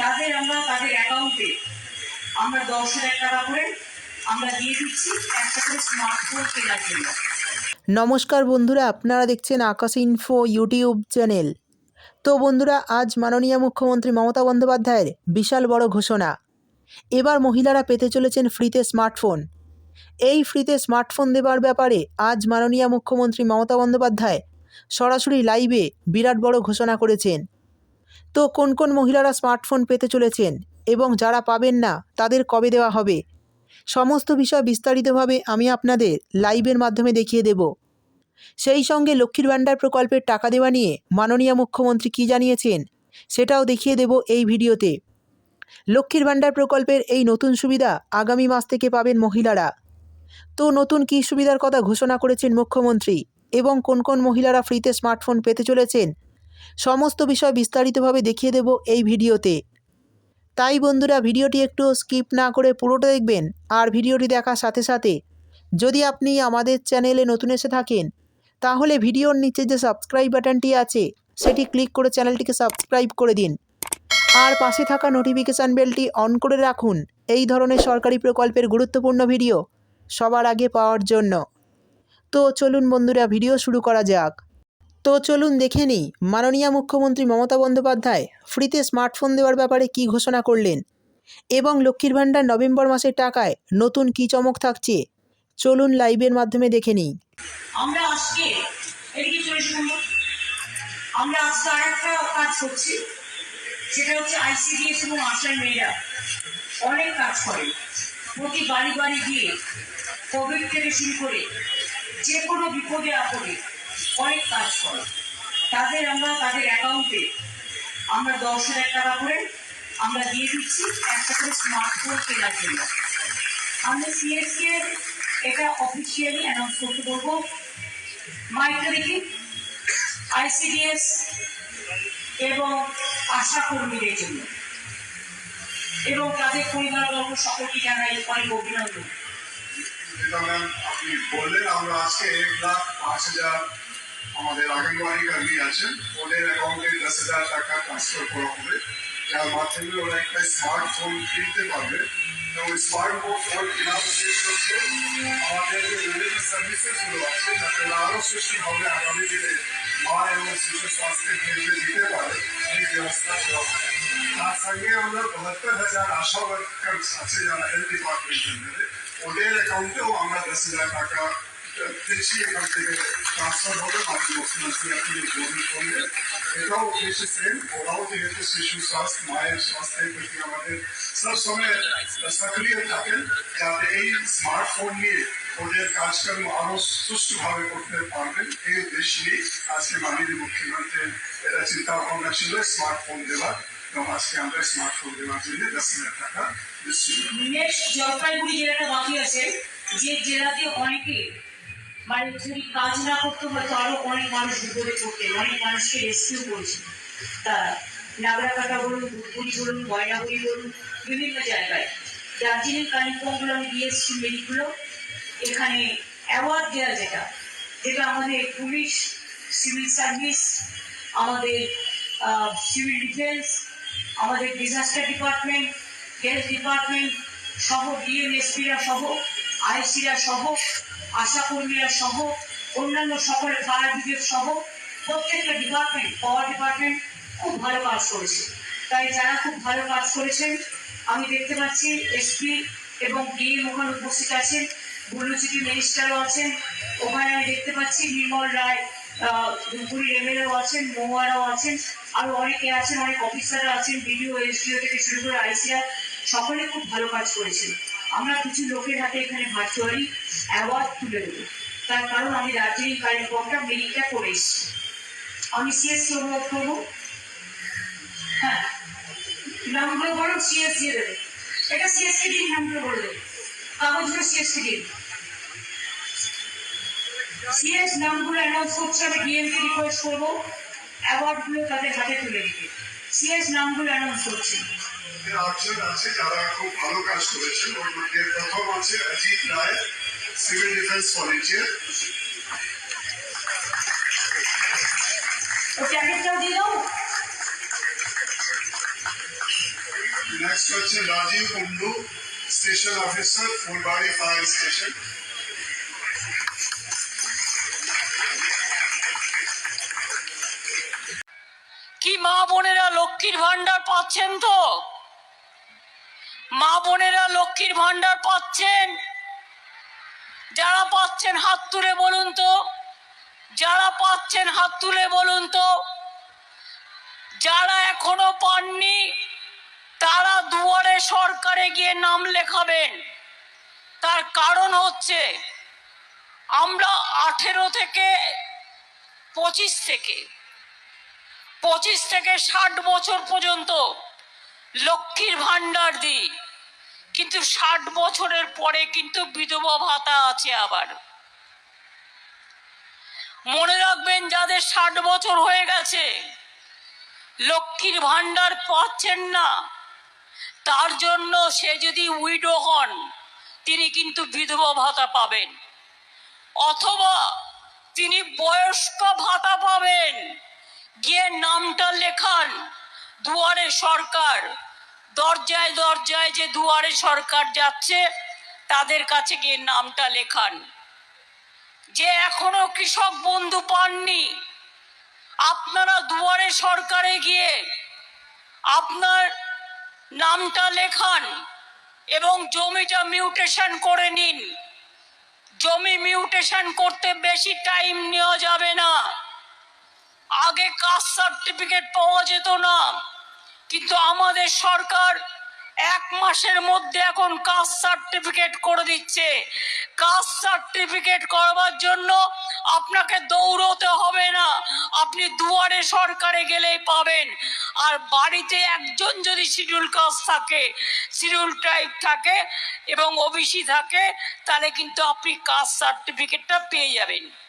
তাদের আমরা তাদের অ্যাকাউন্টে আমরা দশ হাজার টাকা করে আমরা দিয়ে দিচ্ছি একটা করে স্মার্টফোন কেনার জন্য। নমস্কার বন্ধুরা, আপনারা দেখছেন আকাশ ইনফো ইউটিউব চ্যানেল। তো বন্ধুরা, আজ মাননীয় মুখ্যমন্ত্রী মমতা বন্দ্যোপাধ্যায়ের বিশাল বড় ঘোষণা। এবার মহিলারা পেতে চলেছেন ফ্রিতে স্মার্টফোন এই ফ্রিতে স্মার্টফোন দেবার ব্যাপারে আজ মাননীয় মুখ্যমন্ত্রী মমতা বন্দ্যোপাধ্যায় সরাসরি লাইভে বিরাট বড় ঘোষণা করেছেন। তো কোন কোন মহিলারা স্মার্টফোন পেতে চলেছেন এবং যারা পাবেন না, তাদের কবে দেওয়া হবে? সমস্ত বিষয় বিস্তারিতভাবে আমি আপনাদের লাইভের মাধ্যমে দেখিয়ে দেব। সেই সঙ্গে লক্ষ্মীর ভাণ্ডার প্রকল্পের টাকা দেওয়া নিয়ে মাননীয় মুখ্যমন্ত্রী কী জানিয়েছেন, সেটাও দেখিয়ে দেব এই ভিডিওতে। লক্ষ্মীর ভাণ্ডার প্রকল্পের এই নতুন সুবিধা আগামী মাস থেকে পাবেন মহিলারা। তো নতুন কী সুবিধার কথা ঘোষণা করেছেন মুখ্যমন্ত্রী এবং কোন কোন মহিলারা ফ্রিতে স্মার্টফোন পেতে চলেছেন সমস্ত বিষয় বিস্তারিতভাবে দেখিয়ে দেব এই ভিডিওতে। তাই বন্ধুরা, ভিডিওটি একটু স্কিপ না করে পুরোটা দেখবেন আর ভিডিওটি দেখার সাথে সাথে যদি আপনি আমাদের চ্যানেলে নতুন এসে থাকেন, তাহলে ভিডিওর নিচে যে সাবস্ক্রাইব বাটনটি আছে, সেটি ক্লিক করে চ্যানেলটিকে সাবস্ক্রাইব করে দিন। আর পাশে থাকা নোটিফিকেশান বেলটি অন করে রাখুন। এই ধরনের সরকারি প্রকল্পের গুরুত্বপূর্ণ ভিডিও সবার আগে পাওয়ার জন্য। তো চলুন বন্ধুরা, ভিডিও শুরু করা যাক। তো চলুন দেখে নিই, মাননীয় মুখ্যমন্ত্রী মমতা বন্দ্যোপাধ্যায় ফ্রিতে স্মার্টফোন দেওয়ার ব্যাপারে কী ঘোষণা করলেন? এবং লক্ষ্মীর ভাণ্ডার নভেম্বর মাসের টাকায় নতুন কী চমক থাকছে? চলুন লাইভের মাধ্যমে দেখে নিই। আমরা আজকে আমরা আজকে আর একটা কাজ করছি, সেটা হচ্ছে আইসিডিএস এবং আশার মেয়েরা অনেক কাজ করে। প্রতি বাড়ি বাড়ি গিয়ে কোভিড থেকে শুরু করে যে কোনো বিপদে আপদে অনেক কাজ করে। তাদের আমরা তাদের অ্যাকাউন্টে আমরা দশ হাজার টাকা করে আমরা দিয়ে দিচ্ছি একটা করে স্মার্টফোন কেনার জন্য। আমরা সিএসকে এটা অফিসিয়ালি অ্যানাউন্স করতে বলব। মাইকটা দেখি আইসিডিএস এবং আশা কর্মীদের জন্য। এবং তাদের পরিবারবর্গ সকলকে জানাই অনেক অভিনন্দন। আপনি বললেন আমরা আজকে এক লাখ পাঁচ হাজার আমাদের আগনবাড়ি কর্মী আছেন। ওদের অ্যাকাউন্টে দশ হাজার টাকা ট্রান্সফার করা হবে। যার মাধ্যমে ওরা একটা স্মার্টফোন কিনতে পারবে। এবং স্মার্টফোন কেনার হচ্ছে আমাদের যে বিভিন্ন সার্ভিসেসগুলো আছে যাতে আরও সৃষ্টি হবে আগামী দিনে মা এবং শিশু স্বাস্থ্যের কেন্দ্রে দিতে পারে, এই ব্যবস্থা করা হবে। তার সঙ্গে আমরা বাহাত্তর হাজার আশা ওয়ার্কার আছে যারা হেলথ ডিপার্টমেন্টের ওদের অ্যাকাউন্টেও আমরা দশ হাজার টাকা দিচ্ছি এখান থেকে ট্রান্সফার হবে মাননীয় মুখ্যমন্ত্রী আপনি করলে এটাও উদ্দেশ্য সেম ওরাও যেহেতু শিশু স্বাস্থ্য মায়ের স্বাস্থ্যের প্রতি আমাদের সবসময় সক্রিয় থাকেন যাতে এই স্মার্টফোন নিয়ে ওদের কাজকর্ম আরও সুষ্ঠুভাবে করতে পারবেন এই উদ্দেশ্য নিয়ে আজকে মাননীয় মুখ্যমন্ত্রীর এটা চিন্তা ভাবনা ছিল স্মার্টফোন দেওয়ার এবং আজকে আমরা স্মার্টফোন দেওয়ার জন্য দশ হাজার টাকা জলপাইগুড়ি জেলাটা বাকি আছে, যে জেলাতে অনেকে মানে যদি কাজ না করতে হয়তো আরও অনেক মানুষ বিপদে পড়তেন অনেক মানুষকে রেস্কিউ করেছে তারা। নাগরাকাটা বলুন ধূপগুড়ি বলুন, গয়নাগুড়ি বলুন, বিভিন্ন জায়গায়। দার্জিলিং কালিম্পংগুলো আমি দিয়ে এসেছি মেরিগুলো। এখানে অ্যাওয়ার্ড দেওয়া যেটা যেটা আমাদের পুলিশ সিভিল সার্ভিস আমাদের সিভিল ডিফেন্স আমাদের ডিজাস্টার ডিপার্টমেন্ট হেলথ ডিপার্টমেন্ট সহ ডিএমএসপিরা সহ আইসিরা সহ আশাকর্মীরা সহ, অন্যান্য সকল ফায়ার ব্রিগেড সহ, প্রত্যেকটা ডিপার্টমেন্ট পাওয়ার ডিপার্টমেন্ট খুব ভালো কাজ করেছে। তাই যারা খুব ভালো কাজ করেছেন, আমি দেখতে পাচ্ছি এসপি এবং ডিএম ওখানে উপস্থিত আছেন বুলুচিটি মিনিস্টারও আছেন, ওখানে আমি দেখতে পাচ্ছি নির্মল রায় ধুপগুড়ির এমএলএও আছেন মহুয়ারাও আছেন, আরও অনেকে আছেন, অনেক অফিসাররা আছেন, বিডিও এসডিও থেকে শুরু করে আইসিআর, সকলে খুব ভালো কাজ করেছেন। আমরা কিছু লোকের হাতে এখানে ভার্চুয়ালি অ্যাওয়ার্ড তুলে দেবো। তার কারণ আমি দার্জিলিং কালিম্পংটা মেরিটটা করে এসেছি। আমি সিএসসি অনুরোধ করব। হ্যাঁ। নামগুলো বলো সিএস দিয়ে দেবে। এটা সিএসসি দিন নামগুলো বলে দেবে। কাগজগুলো সিএসসি দিন সিএস নামগুলো অ্যানাউন্স করছে, আমি ডিএমকে রিকোয়েস্ট করব। অ্যাওয়ার্ডগুলো তাদের হাতে তুলে দিতে। সিএস নামগুলো অ্যানাউন্স করছে। আটজন আছে যারা খুব ভালো কাজ করেছেন। ওর মধ্যে প্রথম আছে Ajit Roy civil defence volunteer next হচ্ছে Rajib Kundu station officer Phulbari fire station মা বোনেরা লক্ষ্মীর ভান্ডার পাচ্ছেন তো? মা বোনেরা লক্ষ্মীর ভান্ডার পাচ্ছেন? যারা পাচ্ছেন হাত তুলে বলুন তো। যারা পাচ্ছেন হাত তুলে বলুন তো। যারা এখনও পাননি, তারা দুয়ারে সরকারে গিয়ে নাম লেখাবেন। তার কারণ হচ্ছে, আমরা আঠেরো থেকে পঁচিশ থেকে পঁচিশ থেকে ষাট বছর পর্যন্ত লক্ষ্মীর ভাণ্ডার দিই। কিন্তু ষাট বছরের পরে কিন্তু বিধবা ভাতা আছে আবার। মনে রাখবেন, যাদের ষাট বছর হয়ে গেছে, লক্ষ্মীর ভাণ্ডার পাচ্ছেন না। তার জন্য সে যদি উইডো হন, তিনি কিন্তু বিধবা ভাতা পাবেন। অথবা তিনি বয়স্ক ভাতা পাবেন। গিয়ে নামটা লেখান, দুয়ারে সরকার। দরজায় দরজায় যে দুয়ারে সরকার যাচ্ছে, তাদের কাছে গিয়ে নামটা লেখান। যে এখনও কৃষক বন্ধু পাননি, আপনারা দুয়ারে সরকারে গিয়ে আপনার নামটা লেখান এবং জমিটা মিউটেশন করে নিন। জমি মিউটেশন করতে বেশি টাইম নেওয়া যাবে না। আগে কাস্ট সার্টিফিকেট পাওয়া যেত না। কিন্তু আমাদের সরকার এক মাসের মধ্যে এখন কাস্ট সার্টিফিকেট করে দিচ্ছে। কাস্ট সার্টিফিকেট করবার জন্য আপনাকে দৌড়তে হবে না। আপনি দুয়ারে সরকারে গেলেই পাবেন। আর বাড়িতে একজন যদি শিডিউল কাস্ট থাকে, শিডিউল ট্রাইব থাকে এবং ওবিসি থাকে, তাহলে কিন্তু আপনি কাস্ট সার্টিফিকেটটা পেয়ে যাবেন।